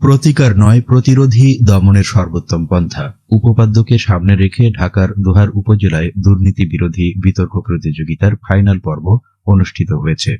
প্রতিকার নয়, প্রতিরোধী দমনের সর্বোত্তম পন্থা। উপপাদ্যকে সামনে রেখে ঢাকার দোহার উপজেলায় দুর্নীতি বিরোধী বিতর্ক প্রতিযোগিতার ফাইনাল পর্ব অনুষ্ঠিত হয়েছে।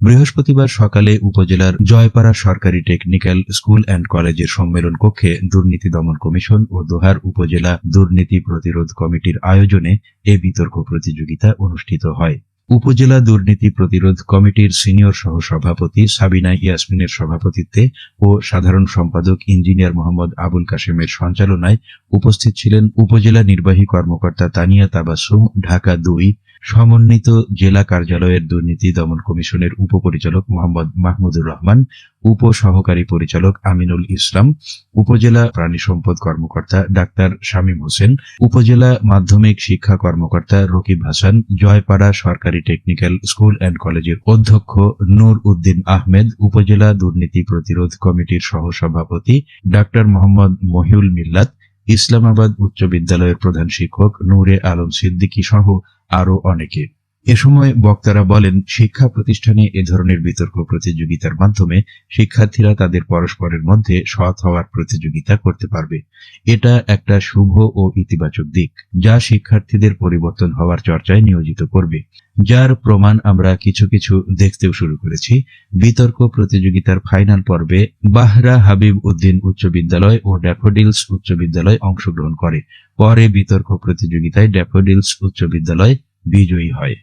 বৃহস্পতিবার সকালে উপজেলার জয়পাড়া সরকারি টেকনিক্যাল স্কুল অ্যান্ড কলেজের সম্মেলন কক্ষে দুর্নীতি দমন কমিশন ও দোহার উপজেলা দুর্নীতি প্রতিরোধ কমিটির আয়োজনে এ বিতর্ক প্রতিযোগিতা অনুষ্ঠিত হয়। উপজেলা দুর্নীতি প্রতিরোধ কমিটির সিনিয়র সহ সভাপতি সাবিনা ইয়াসমিনের সভাপতিত্বে ও সাধারণ সম্পাদক ইঞ্জিনিয়ার মোহাম্মদ আবুল কাশেমের সঞ্চালনায় উপস্থিত ছিলেন উপজেলা নির্বাহী কর্মকর্তা তানিয়া তাবাসুম, ঢাকা দুই সমন্বিত জেলা কার্যালয়ের দুর্নীতি দমন কমিশনের উপপরিচালক মোহাম্মদ মাহমুদুর রহমান উপ সহকারী পরিচালক আমিনুল ইসলাম, উপজেলা প্রাণী সম্পদ কর্মকর্তা ডাক্তার শামীম হোসেন, উপজেলা মাধ্যমিক শিক্ষা কর্মকর্তা রকিব হাসান, জয়পাড়া সরকারি টেকনিক্যাল স্কুল অ্যান্ড কলেজের অধ্যক্ষ নূর উদ্দিন আহমেদ, উপজেলা দুর্নীতি প্রতিরোধ কমিটির সহসভাপতি ডাক্তার মোহাম্মদ মহিউল মিল্লাত ইসলামাবাদ উচ্চ বিদ্যালয়ের প্রধান শিক্ষক নূরে আলম সিদ্দিকী সহ আরও অনেকে। এ সময় বক্তারা বলেন, শিক্ষা প্রতিষ্ঠানে এ ধরনের বিতর্ক প্রতিযোগিতার মাধ্যমে শিক্ষার্থীরা তাদের পরস্পরের মধ্যে সৎ হওয়ার প্রতিযোগিতা করতে পারবে। এটা একটা শুভ ও ইতিবাচক দিক, যা শিক্ষার্থীদের পরিবর্তন হওয়ার চর্চায় নিয়োজিত করবে। যার প্রমাণ আমরা কিছু কিছু দেখতেও শুরু করেছি। বিতর্ক প্রতিযোগিতার ফাইনাল পর্বে বাহরা হাবিব উদ্দিন উচ্চ বিদ্যালয় ও ড্যাফোডিলস উচ্চ বিদ্যালয় অংশগ্রহণ করে। পরে বিতর্ক প্রতিযোগিতায় ড্যাফোডিলস উচ্চ বিদ্যালয় বিজয়ী হয়।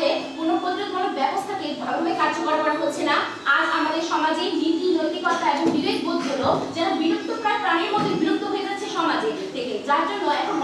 আমাদের কোনো ব্যবস্থা ব্যবস্থাকে ভালোভাবে কার্যকর করা হচ্ছে না। আজ আমাদের সমাজে নীতি, নৈতিকতা এবং বিবেক বোধগুলো যেন বিলুপ্ত প্রায় প্রাণীর মধ্যে বিলুপ্ত হয়ে যাচ্ছে সমাজে থেকে। যার জন্য এখন